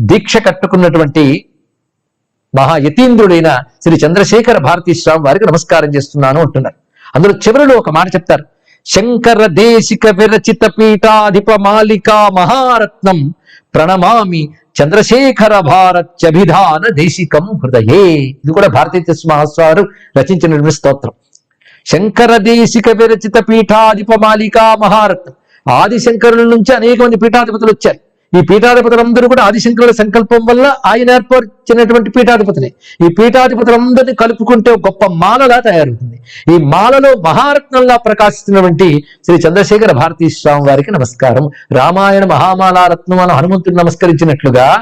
దీక్ష కట్టుకున్నటువంటి మహా యతీంద్రుడైన శ్రీ చంద్రశేఖర భారతీ స్వామి వారికి నమస్కారం చేస్తున్నాను అంటున్నారు. అందులో చివరిలో ఒక మాట చెప్తారు. శంకర దేశిక విరచిత పీఠాధిప మాలికా మహారత్నం ప్రణమామి చంద్రశేఖర భారత్యభిధాన దేశికం హృదయే. ఇది కూడా భారతీయ మహాస్వారు రచించినటువంటి స్తోత్రం. శంకర దేశిక విరచిత పీఠాధిప మాలికా మహారత్నం. ఆదిశంకరుల నుంచి అనేక మంది పీఠాధిపతులు వచ్చారు. ఈ పీఠాధిపతులందరూ కూడా ఆదిశంకరుల సంకల్పం వల్ల ఆయన ఏర్పరిచినటువంటి పీఠాధిపతులే ఈ పీఠాధిపతులందరినీ కలుపుకుంటే గొప్ప మాలలా తయారవుతుంది. ఈ మాలలో మహారత్నంలా ప్రకాశిస్తున్నటువంటి శ్రీ చంద్రశేఖర భారతీ స్వామి వారికి నమస్కారం. రామాయణ మహామాలారత్నం అని హనుమంతుడు నమస్కరించినట్లుగా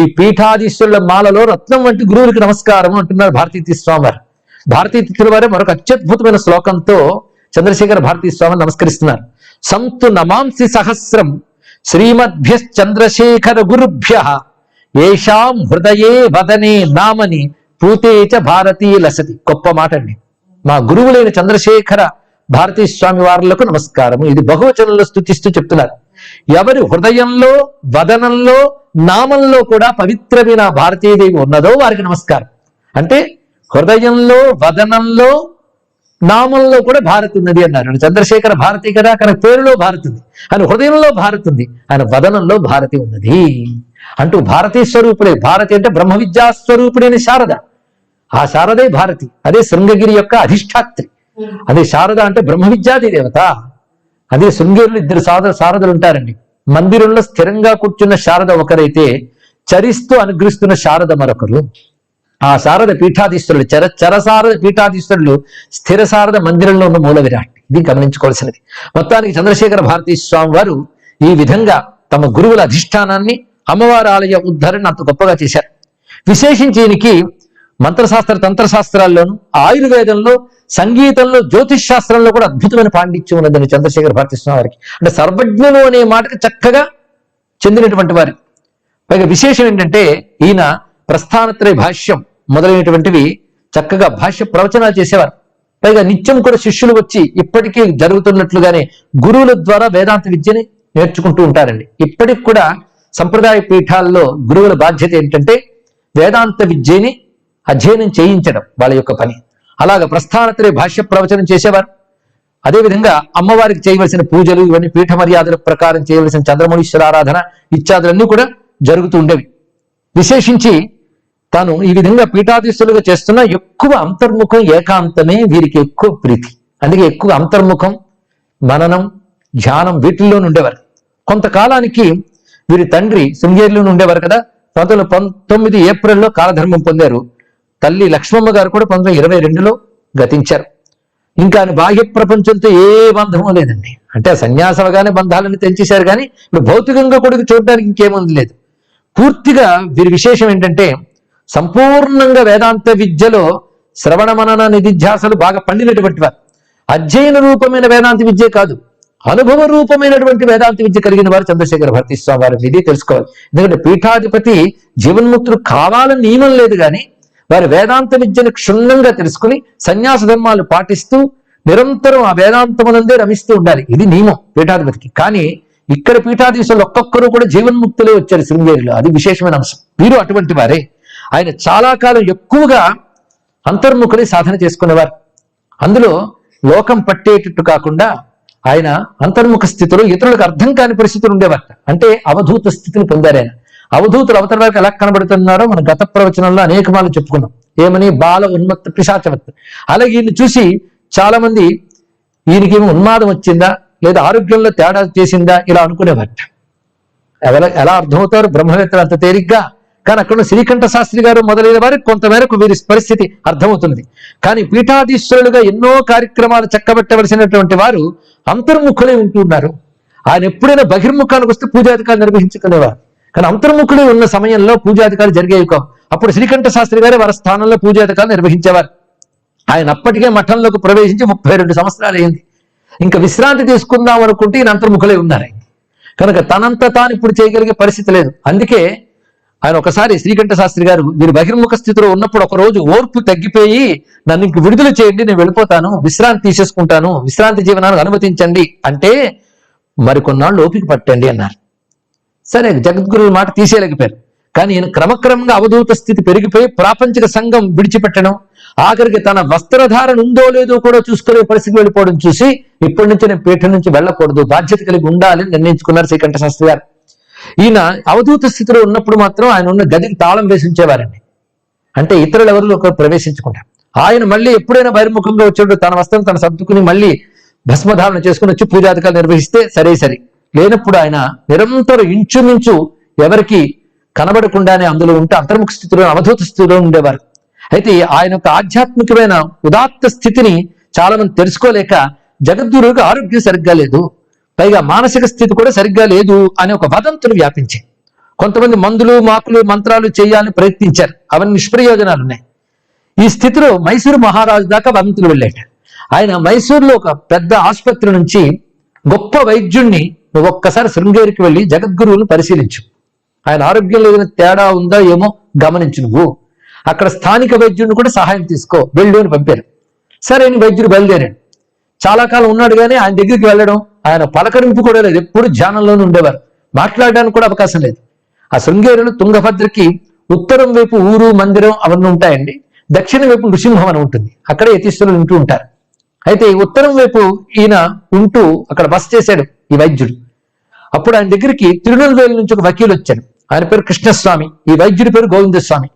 ఈ పీఠాధీశ్వరుల మాలలో రత్నం వంటి గురువులకి నమస్కారం అంటున్నారు భారతీ స్వామి వారు. భారతీ వారే మరొక అత్యద్భుతమైన శ్లోకంతో చంద్రశేఖర భారతీ స్వామిని నమస్కరిస్తున్నారు. సంతు నమాంసి సహస్రం శ్రీమద్భ్యశ్చంద్రశేఖర గురుభ్య ఏషాం హృదయే వదనే నామని పూతే చ భారతీ లసతి గొప్ప మాట అండి మా గురువులైన చంద్రశేఖర భారతీ స్వామి వారులకు నమస్కారము. ఇది బహువచనంలో స్థుతిస్తూ చెప్తున్నారు. ఎవరి హృదయంలో వదనంలో నామంలో కూడా పవిత్రమైన భారతీయదేవి ఉన్నదో వారికి నమస్కారం. అంటే హృదయంలో వదనంలో నామంలో కూడా భారత్ ఉన్నది అన్నారు. చంద్రశేఖర భారతి కదా ఆయన పేరులో భారత్ ఉంది. ఆయన హృదయంలో భారత్ ఉంది. ఆయన వదనంలో భారతి ఉన్నది. అంటూ భారతీ స్వరూపుడే భారతి అంటే బ్రహ్మ విద్యా స్వరూపుడైన శారద. ఆ శారదే భారతి. అదే శృంగగిరి యొక్క అధిష్టాత్రి. అదే శారద అంటే బ్రహ్మ విద్యాది దేవత. అదే శృంగేరులు ఇద్దరు సారద శారదలు ఉంటారండి. మందిరంలో స్థిరంగా కూర్చున్న శారద ఒకరైతే చరిస్తూ అనుగ్రహిస్తున్న శారద మరొకరు. ఆ శారద పీఠాధీశ్వరుడు చర చరసారద పీఠాధీశ్వరుడు స్థిర శారద మందిరంలో ఉన్న మూల విరాట్. ఇది గమనించుకోవాల్సినది. మొత్తానికి చంద్రశేఖర భారతీ స్వామి వారు ఈ విధంగా తమ గురువుల అధిష్టానాన్ని అమ్మవారి ఆలయ ఉద్ధరణ అంత గొప్పగా చేశారు. విశేషించి ఈయనకి మంత్రశాస్త్ర తంత్రశాస్త్రాల్లోనూ ఆయుర్వేదంలో సంగీతంలో జ్యోతిష్ శాస్త్రంలో కూడా అద్భుతమైన పాండిత్యం ఉన్నదని చంద్రశేఖర భారతీ స్వామి వారికి. అంటే సర్వజ్ఞులు అనే మాటకి చక్కగా చెందినటువంటి వారు. పైగా విశేషం ఏంటంటే ఈయన ప్రస్థానత్రయ భాష్యం మొదలైనటువంటివి చక్కగా భాష్య ప్రవచనాలు చేసేవారు. పైగా నిత్యం కూడా శిష్యులు వచ్చి ఇప్పటికీ జరుగుతున్నట్లుగానే గురువుల ద్వారా వేదాంత విద్యని నేర్చుకుంటూ ఉంటారండి. ఇప్పటికి కూడా సంప్రదాయ పీఠాల్లో గురువుల బాధ్యత ఏంటంటే వేదాంత విద్యని అధ్యయనం చేయించడం వాళ్ళ యొక్క పని. అలాగ ప్రస్థానత్రయ భాష్య ప్రవచనం చేసేవారు. అదేవిధంగా అమ్మవారికి చేయవలసిన పూజలు ఇవన్నీ పీఠ మర్యాదల ప్రకారం చేయవలసిన చంద్రమౌళీశ్వర ఆరాధన ఇత్యాదులన్నీ కూడా జరుగుతూ ఉండేవి. విశేషించి తాను ఈ విధంగా పీఠాధీశులుగా చేస్తున్న ఎక్కువ అంతర్ముఖం ఏకాంతమే వీరికి ఎక్కువ ప్రీతి. అందుకే ఎక్కువ అంతర్ముఖం మననం ధ్యానం వీటిల్లో ఉండేవారు. కొంతకాలానికి వీరి తండ్రి శృంగేరిలో ఉండేవారు కదా. పంతొమ్మిది పంతొమ్మిది ఏప్రిల్లో కాలధర్మం పొందారు. తల్లి లక్ష్మమ్మ గారు కూడా పంతొమ్మిది ఇరవై రెండులో గతించారు. ఇంకా ఆయన బాహ్య ప్రపంచంతో ఏ బంధము లేదండి. అంటే సన్యాసవగానే బంధాలను తెంచేశారు కానీ ఇప్పుడు భౌతికంగా కూడా చూడడానికి ఇంకేముంది లేదు. పూర్తిగా వీరి విశేషం ఏంటంటే సంపూర్ణంగా వేదాంత విద్యలో శ్రవణ మనన నిధిధ్యాసలు బాగా పండినటువంటి వారు. అధ్యయన రూపమైన వేదాంత విద్య కాదు. అనుభవ రూపమైనటువంటి వేదాంత విద్య కలిగిన వారు చంద్రశేఖర భర్తీ స్వామి వారి ఇది తెలుసుకోవాలి. ఎందుకంటే పీఠాధిపతి జీవన్ముక్తులు కావాలని నియమం లేదు కానీ వారి వేదాంత విద్యను క్షుణ్ణంగా తెలుసుకుని సన్యాస ధర్మాలు పాటిస్తూ నిరంతరం ఆ వేదాంతమునందే రమిస్తూ ఉండాలి. ఇది నియమం పీఠాధిపతికి. కానీ ఇక్కడ పీఠాధీశులు ఒక్కొక్కరు కూడా జీవన్ముక్తులే వచ్చారు శృంగేరిలో. అది విశేషమైన అంశం. వీరు అటువంటి వారే. ఆయన చాలా కాలం ఎక్కువగా అంతర్ముఖులై సాధన చేసుకునేవారు. అందులో లోకం పట్టేటట్టు కాకుండా ఆయన అంతర్ముఖ స్థితిలో ఇతరులకు అర్థం కాని పరిస్థితులు ఉండేవారు అంటే అవధూత స్థితిని పొందారు ఆయన. అవధూతులు అవతల ఎలా కనబడుతున్నారో మన గత ప్రవచనంలో అనేక మార్లు చెప్పుకున్నాం. ఏమని? బాల ఉన్మత్త పిశాచవత్. అలాగే ఈయన చూసి చాలా మంది ఈయనకేమో ఉన్మాదం వచ్చిందా? లేదా ఆరోగ్యంలో తేడా చేసిందా? ఇలా అనుకునేవారట. ఎలా ఎలా అర్థమవుతారు? బ్రహ్మవేత్తలు అంత తేలిగ్గా? కానీ అక్కడ శ్రీకంఠ శాస్త్రి గారు మొదలైన వారికి కొంతమేరకు వీరి పరిస్థితి అర్థమవుతున్నది. కానీ పీఠాధీశ్వరులుగా ఎన్నో కార్యక్రమాలు చక్కబెట్టవలసినటువంటి వారు అంతర్ముఖులై ఉంటున్నారు ఆయన ఎప్పుడైనా బహిర్ముఖానికి వస్తే పూజాధికారులు నిర్వహించుకునేవారు. కానీ అంతర్ముఖులై ఉన్న సమయంలో పూజాధికారులు జరిగేవి కావు అప్పుడు శ్రీకంఠ శాస్త్రి గారే వారి స్థానంలో పూజాధికారులు నిర్వహించేవారు. ఆయన అప్పటికే మఠంలోకి ప్రవేశించి ముప్పై రెండు సంవత్సరాలు అయింది ఇంకా విశ్రాంతి తీసుకుందాం అనుకుంటే ఈయన అంతర్ముఖులై ఉన్నారు. కనుక తనంత తాను ఇప్పుడు చేయగలిగే పరిస్థితి లేదు. అందుకే ఆయన ఒకసారి శ్రీకంఠ శాస్త్రి గారు వీరు బహిర్ముఖ స్థితిలో ఉన్నప్పుడు ఒక రోజు ఓర్పు తగ్గిపోయి నన్ను ఇంక విడుదల చేయండి నేను వెళ్ళిపోతాను విశ్రాంతి తీసేసుకుంటాను విశ్రాంతి జీవనానికి అనుమతించండి అంటే మరికొన్నాళ్ళు ఓపిక పట్టండి అన్నారు. సరే జగద్గురువుల మాట తీసేయలేకపోయారు. కానీ ఈయన క్రమక్రమంగా అవధూత స్థితి పెరిగిపోయి ప్రాపంచిక సంఘం విడిచిపెట్టడం ఆఖరికి తన వస్త్రధారణ ఉందో లేదో కూడా చూసుకునే పరిస్థితి వెళ్ళిపోవడం చూసి ఇప్పటి నుంచి నేను పీఠం నుంచి వెళ్ళకూడదు బాధ్యత కలిగి ఉండాలని నిర్ణయించుకున్నారు శ్రీకంఠ శాస్త్రి గారు. ఈయన అవధూత స్థితిలో ఉన్నప్పుడు మాత్రం ఆయన ఉన్న గదికి తాళం వేసి ఉంచేవారండి అంటే ఇతరులు ఎవరు ఒకరు ప్రవేశించుకుంటారు ఆయన మళ్ళీ ఎప్పుడైనా బహిర్ముఖంగా వచ్చాడు తన వస్త్రం తన సర్దుకుని మళ్ళీ భస్మధారణ చేసుకుని వచ్చి పూజాధికారులు నిర్వహిస్తే సరే సరే. లేనప్పుడు ఆయన నిరంతరం ఇంచుమించు ఎవరికి కనబడకుండానే అందులో ఉంటే అంతర్ముఖ స్థితిలో అవధూత స్థితిలో ఉండేవారు. అయితే ఆయన యొక్క ఆధ్యాత్మికమైన ఉదాత్త స్థితిని చాలా మంది తెలుసుకోలేక జగద్గురువుకి ఆరోగ్యం సరిగ్గా లేదు. పైగా మానసిక స్థితి కూడా సరిగ్గా లేదు అనే ఒక వదంతులు వ్యాపించాయి. కొంతమంది మందులు మాకులు మంత్రాలు చేయాలని ప్రయత్నించారు. అవన్నీ నిష్ప్రయోజనాలు ఉన్నాయి. ఈ స్థితిలో మైసూరు మహారాజు దాకా వదంతులు వెళ్ళాట ఆయన మైసూరులో ఒక పెద్ద ఆసుపత్రి నుంచి గొప్ప వైద్యుణ్ణి నువ్వు ఒక్కసారి శృంగేరికి వెళ్ళి జగద్గురువుని పరిశీలించు. ఆయన ఆరోగ్యంలో ఏదైనా తేడా ఉందా ఏమో గమనించు నువ్వు. అక్కడ స్థానిక వైద్యుడిని కూడా సహాయం తీసుకో. వెళ్ళు అని పంపారు. సరే అని వైద్యుడు బయలుదేరాడు. చాలా కాలం ఉన్నాడు కానీ ఆయన దగ్గరికి వెళ్ళడం ఆయన పలకరింపు కూడా లేదు. ఎప్పుడు ధ్యానంలోనే ఉండేవారు. మాట్లాడడానికి కూడా అవకాశం లేదు. ఆ శృంగేరులు తుంగభద్రకి ఉత్తరం వైపు ఊరు మందిరం అవన్నీ ఉంటాయండి. దక్షిణ వైపు నృసింహం అని ఉంటుంది. అక్కడే యతీశ్వరులు ఉంటూ ఉంటారు. అయితే ఈ ఉత్తరం వైపు ఈయన ఉంటూ అక్కడ బస చేశాడు ఈ వైద్యుడు. అప్పుడు ఆయన దగ్గరికి తిరునెల్వేలి నుంచి ఒక వకీలు వచ్చాడు ఆయన పేరు కృష్ణస్వామి. ఈ వైద్యుడి పేరు గోవిందస్వామి.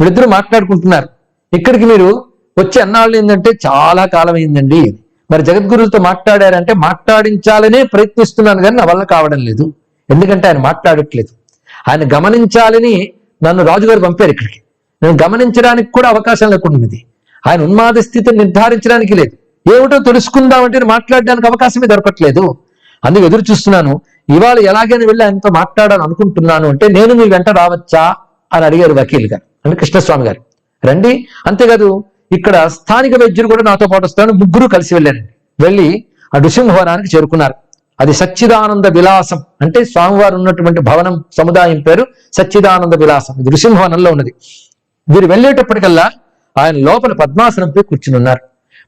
వీళ్ళిద్దరూ మాట్లాడుకుంటున్నారు. ఇక్కడికి మీరు వచ్చి అన్నాళ్ళు ఏంటంటే చాలా కాలం అయిందండి మరి జగద్గురులతో మాట్లాడారంటే మాట్లాడించాలనే ప్రయత్నిస్తున్నాను కానీ నా వల్ల కావడం లేదు. ఎందుకంటే ఆయన మాట్లాడట్లేదు. ఆయన గమనించాలని నన్ను రాజుగారు పంపారు ఇక్కడికి. నేను గమనించడానికి కూడా అవకాశం లేకుండా ఆయన ఉన్మాద స్థితిని నిర్ధారించడానికి లేదు. ఏమిటో తెలుసుకుందామంటే మాట్లాడడానికి అవకాశమే దొరకట్లేదు. అందుకు ఎదురు చూస్తున్నాను ఇవాళ ఎలాగైనా వెళ్ళి ఆయనతో మాట్లాడాలని అనుకుంటున్నాను అంటే నేను మీ వెంట రావచ్చా అని అడిగారు వకీల్ గారు అంటే కృష్ణస్వామి గారు. రండి అంతేకాదు ఇక్కడ స్థానిక వైద్యులు కూడా నాతో పాటు వస్తాను ముగ్గురు కలిసి వెళ్ళారండి వెళ్ళి ఆ నృసింహవనానికి చేరుకున్నారు. అది సచ్చిదానంద విలాసం అంటే స్వామివారు ఉన్నటువంటి భవనం సముదాయం పేరు సచ్చిదానంద విలాసం. ఇది నృసింహవనంలో ఉన్నది. వీరు వెళ్ళేటప్పటికల్లా ఆయన లోపల పద్మాసనంపై కూర్చుని ఉన్నారు.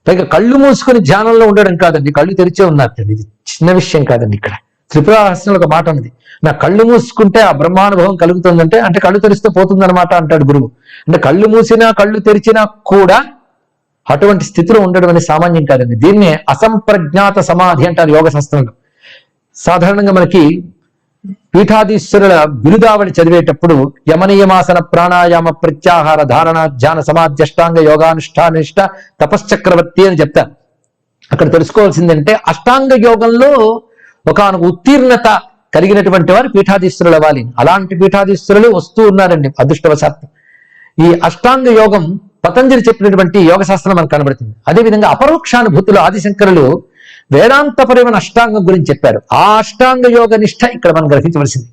పైగా కళ్ళు మూసుకొని ధ్యానంలో ఉండడం కాదండి. కళ్ళు తెరిచే ఉన్నారు. ఇది చిన్న విషయం కాదండి ఇక్కడ. త్రిపురాహస్యంలో ఒక మాట ఉంది నా కళ్ళు మూసుకుంటే ఆ బ్రహ్మానుభవం కలుగుతుందంటే అంటే కళ్ళు తెరిస్తే పోతుందన్నమాట అంటాడు గురువు. అంటే కళ్ళు మూసినా కళ్ళు తెరిచినా కూడా అటువంటి స్థితిలో ఉండడం అనేది సామాన్యం కాదండి. దీన్నే అసంప్రజ్ఞాత సమాధి అంటారు యోగ శాస్త్రంలో. సాధారణంగా మనకి పీఠాధీశ్వరుల బిరుదావళి చదివేటప్పుడు యమనియమాసన ప్రాణాయామ ప్రత్యాహార ధారణ ధ్యాన సమాధి అష్టాంగ యోగానుష్ఠానిష్ట తపశ్చక్రవర్తి అని చెప్తారు. అక్కడ తెలుసుకోవాల్సిందంటే అష్టాంగ యోగంలో ఒకనొక ఉత్తీర్ణత కలిగినటువంటి వారు పీఠాధీశ్వరులు అవ్వాలి. అలాంటి పీఠాధీశ్వరులు వస్తూ ఉన్నారండి అదృష్టవశాత్తు. ఈ అష్టాంగ యోగం పతంజలి చెప్పినటువంటి యోగ శాస్త్రం మనకు కనబడుతుంది. అదేవిధంగా అపరోక్షానుభూతులు ఆదిశంకరులు వేదాంతపరమైన అష్టాంగం గురించి చెప్పారు. ఆ అష్టాంగ యోగ నిష్ఠ ఇక్కడ మనం గ్రహించవలసింది.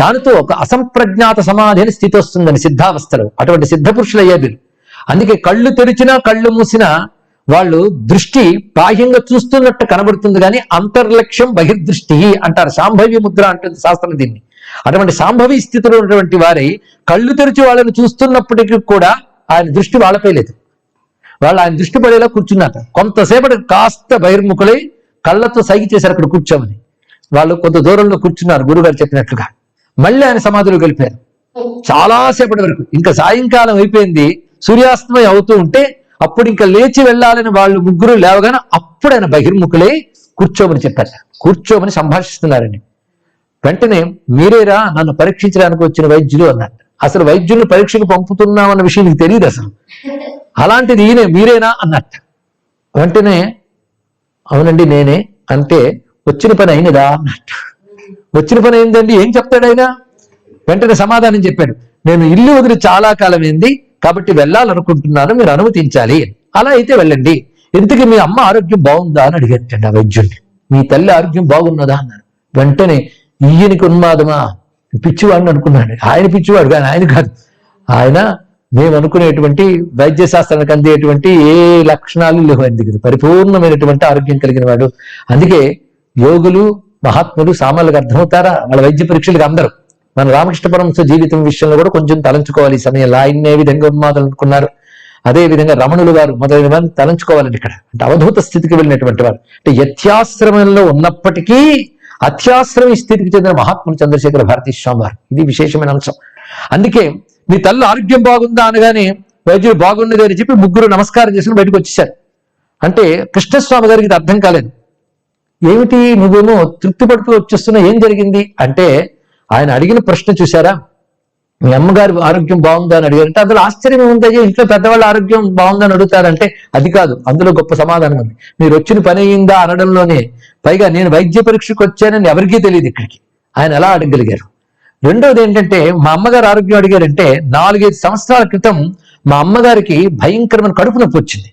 దానితో ఒక అసంప్రజ్ఞాత సమాధి అని స్థితి వస్తుందని సిద్ధావస్థలో. అటువంటి సిద్ధ పురుషులు అయ్యే వీరు అందుకే కళ్ళు తెరిచినా కళ్ళు మూసినా వాళ్ళు దృష్టి బాహ్యంగా చూస్తున్నట్టు కనబడుతుంది కానీ అంతర్లక్ష్యం బహిర్దృష్టి అంటారు. సాంభవ్య ముద్ర అంటుంది శాస్త్రం దీన్ని. అటువంటి సాంభవి స్థితిలో ఉన్నటువంటి వారి కళ్ళు తెరిచి వాళ్ళని చూస్తున్నప్పటికీ కూడా ఆయన దృష్టి వాళ్ళపై లేదు. వాళ్ళు ఆయన దృష్టి పడేలా కూర్చున్నారు. కొంతసేపటి కాస్త బహిర్ముఖులై కళ్ళతో సైకి చేశారు అక్కడ కూర్చోమని. వాళ్ళు కొంత దూరంలో కూర్చున్నారు గురుగారు చెప్పినట్లుగా. మళ్ళీ ఆయన సమాధిలో గెలిపారు చాలాసేపటి వరకు. ఇంకా సాయంకాలం అయిపోయింది. సూర్యాస్తమయం అవుతూ ఉంటే అప్పుడు ఇంకా లేచి వెళ్ళాలని వాళ్ళు ముగ్గురు లేవగానే అప్పుడు ఆయన బహిర్ముఖులై కూర్చోమని చెప్పారు. కూర్చోమని సంభాషిస్తున్నారండి. వెంటనే మీరేరా నన్ను పరీక్షించడానికి వచ్చిన వైద్యులు అన్నారు. అసలు వైద్యుల్ని పరీక్షకు పంపుతున్నామన్న విషయం నీకు తెలియదు అసలు. అలాంటిది ఈయనే మీరేనా అన్నట్టు. వెంటనే అవునండి నేనే అంటే వచ్చిన పని అయినదా అన్నట్టు. వచ్చిన పని అయిందండి ఏం చెప్తాడు ఆయన? వెంటనే సమాధానం చెప్పాడు. నేను ఇల్లు వదిలి చాలా కాలం అయింది కాబట్టి వెళ్ళాలనుకుంటున్నాను మీరు అనుమతించాలి. అలా అయితే వెళ్ళండి. ఇంతకీ మీ అమ్మ ఆరోగ్యం బాగుందా అని అడిగట్టండి ఆ వైద్యుడిని. మీ తల్లి ఆరోగ్యం బాగున్నదా అన్నారు. వెంటనే ఈయనకి ఉన్మాదమా? పిచ్చివాడిని అనుకున్నాడు. ఆయన పిచ్చివాడు కానీ ఆయన కాదు. ఆయన మేము అనుకునేటువంటి వైద్య శాస్త్రానికి అందేటువంటి ఏ లక్షణాలు లేవు ఆయన దగ్గర. పరిపూర్ణమైనటువంటి ఆరోగ్యం కలిగిన వాడు. అందుకే యోగులు మహాత్ములు సామాన్యులకు అర్థమవుతారా? వాళ్ళ వైద్య పరీక్షలకు అందరూ. మన రామకృష్ణ పరమహంస జీవితం విషయంలో కూడా కొంచెం తలంచుకోవాలి ఈ సమయంలో. ఆయన ఏ విధంగా ఉన్మాదులు అనుకున్నారు అదే విధంగా రమణులు గారు మొదలైన వారిని తలంచుకోవాలండి ఇక్కడ. అంటే అవధూత స్థితికి వెళ్ళినటువంటి వారు. అంటే యత్యాశ్రమంలో ఉన్నప్పటికీ అత్యాశ్రమ స్థితికి చెందిన మహాత్ములు చంద్రశేఖర భారతీ స్వామి వారు ఇది విశేషమైన అంశం. అందుకే మీ తల్లి ఆరోగ్యం బాగుందా అనగానే వైద్యుడు బాగున్నది అని చెప్పి ముగ్గురు నమస్కారం చేసుకుని బయటకు వచ్చేసారు అంటే కృష్ణస్వామి గారికి ఇది అర్థం కాలేదు. ఏమిటి నువ్వేమో తృప్తి పడుతూ వచ్చేస్తున్నా? ఏం జరిగింది? అంటే ఆయన అడిగిన ప్రశ్న చూసారా మీ అమ్మగారి ఆరోగ్యం బాగుందా అని అడిగారంటే అందులో ఆశ్చర్యం ఉంది ఇంట్లో పెద్దవాళ్ళ ఆరోగ్యం బాగుందని అడుగుతారంటే అది కాదు. అందులో గొప్ప సమాధానం ఉంది. మీరు వచ్చిన పని అయిందా అనడంలోనే. పైగా నేను వైద్య పరీక్షకు వచ్చానని ఎవరికీ తెలియదు ఇక్కడికి. ఆయన ఎలా అడగగలిగారు రెండోది ఏంటంటే మా అమ్మగారు ఆరోగ్యం అడిగారంటే నాలుగైదు సంవత్సరాల క్రితం మా అమ్మగారికి భయంకరమైన కడుపు నొప్పి వచ్చింది.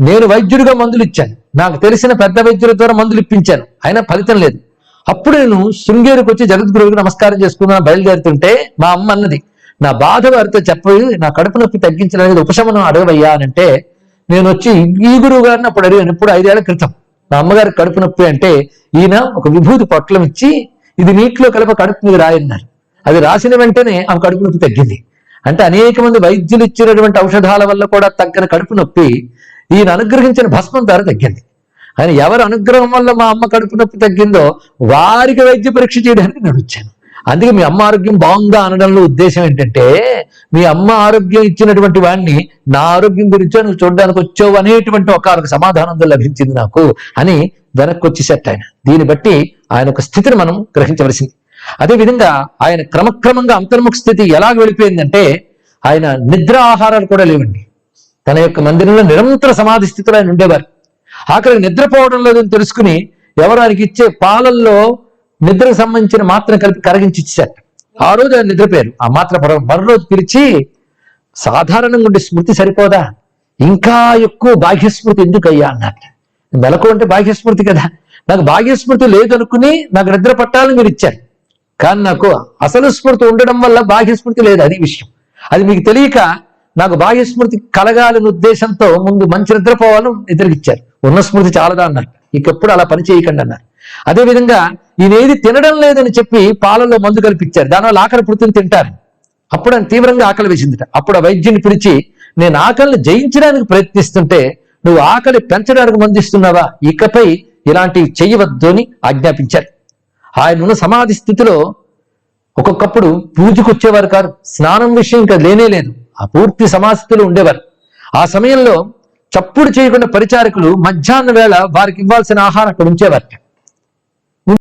నేను వైద్యుడిగా మందులు ఇచ్చాను. నాకు తెలిసిన పెద్ద వైద్యుల ద్వారా మందులు ఇప్పించాను. అయినా ఫలితం లేదు. అప్పుడు నేను శృంగేరికి వచ్చి జగద్గురువుకి నమస్కారం చేసుకుందాం బయలుదేరుతుంటే మా అమ్మ అన్నది నా బాధ వారితో చెప్పి నా కడుపు నొప్పి తగ్గించడానికి ఉపశమనం అడగవయ్యా అని అంటే నేను వచ్చి ఈ గురువు గారిని అప్పుడు అడిగాను ఇప్పుడు ఐదేళ్ళ క్రితం. మా అమ్మగారికి కడుపు నొప్పి అంటే ఈయన ఒక విభూతి పొట్లం ఇచ్చి ఇది నీటిలో కలప కడుపు మీద రాయన్నారు. అది రాసిన వెంటనే ఆమె కడుపు నొప్పి తగ్గింది. అంటే అనేక మంది వైద్యులు ఇచ్చినటువంటి ఔషధాల వల్ల కూడా తగ్గిన కడుపు నొప్పి ఈయన అనుగ్రహించిన భస్మం ద్వారా తగ్గింది. ఆయన ఎవరి అనుగ్రహం వల్ల మా అమ్మ కడుపు నొప్పి తగ్గిందో వారికి వైద్య పరీక్ష చేయడానికి నేను వచ్చాను. అందుకే మీ అమ్మ ఆరోగ్యం బాగుందా అనడంలో ఉద్దేశం ఏంటంటే మీ అమ్మ ఆరోగ్యం ఇచ్చినటువంటి వాడిని నా ఆరోగ్యం గురించి నువ్వు చూడడానికి వచ్చావు అనేటువంటి ఒక సమాధానం లభించింది నాకు అని వెనక్కి వచ్చేసట్టు ఆయన. దీన్ని బట్టి ఆయన ఒక స్థితిని మనం గ్రహించవలసింది. అదేవిధంగా ఆయన క్రమక్రమంగా అంతర్ముఖ స్థితి ఎలా వెళ్ళిపోయిందంటే ఆయన నిద్ర ఆహారాలు కూడా లేవండి. తన యొక్క మందిరంలో నిరంతర సమాధి స్థితిలో ఆయన ఉండేవారు. ఆఖరికి నిద్రపోవడం లేదని తెలుసుకుని ఎవరానికి ఇచ్చే పాలల్లో నిద్రకు సంబంధించిన మాత్రం కలిపి కరగించి ఇచ్చారు ఆ రోజు ఆయన నిద్రపోయారు. ఆ మాత్ర పరం రోజు పిలిచి సాధారణంగా ఉండే స్మృతి సరిపోదా? ఇంకా ఎక్కువ బాహ్యస్మృతి ఎందుకు అయ్యా అన్నట్టు మెలకు అంటే బాహ్యస్మృతి కదా. నాకు బాహ్యస్మృతి లేదనుకుని నాకు నిద్ర పట్టాలని మీరు ఇచ్చారు. కానీ నాకు అసలు స్మృతి ఉండడం వల్ల బాహ్యస్మృతి లేదు అది విషయం. అది మీకు తెలియక నాకు బాహ్యస్మృతి కలగాలని ఉద్దేశంతో ముందు మంచి నిద్రపోవాలని నిద్రకిచ్చారు ఉన్న స్మృతి చాలదా అన్నారు. ఇకప్పుడు అలా పని చేయకండి అన్నారు. అదేవిధంగా ఈయన ఏది తినడం లేదని చెప్పి పాలలో మందు కల్పించారు దానివల్ల ఆకలి పుడుతుంది తింటారు. అప్పుడు ఆయన తీవ్రంగా ఆకలి వేసిందిట. అప్పుడు ఆ వైద్యుని పిలిచి నేను ఆకలిని జయించడానికి ప్రయత్నిస్తుంటే నువ్వు ఆకలి పెంచడానికి మందిస్తున్నావా? ఇకపై ఇలాంటివి చేయవద్దు అని ఆజ్ఞాపించారు. ఆయన ఉన్న సమాధి స్థితిలో ఒక్కొక్కప్పుడు పూజకు వచ్చేవారు కాదు స్నానం విషయం ఇంకా లేనే లేదు. ఆ పూర్తి సమాధిలో ఉండేవారు. ఆ సమయంలో చప్పుడు చేయకుండా పరిచారకులు మధ్యాహ్న వేళ వారికి ఇవ్వాల్సిన ఆహారం అక్కడ ఉంచేవారు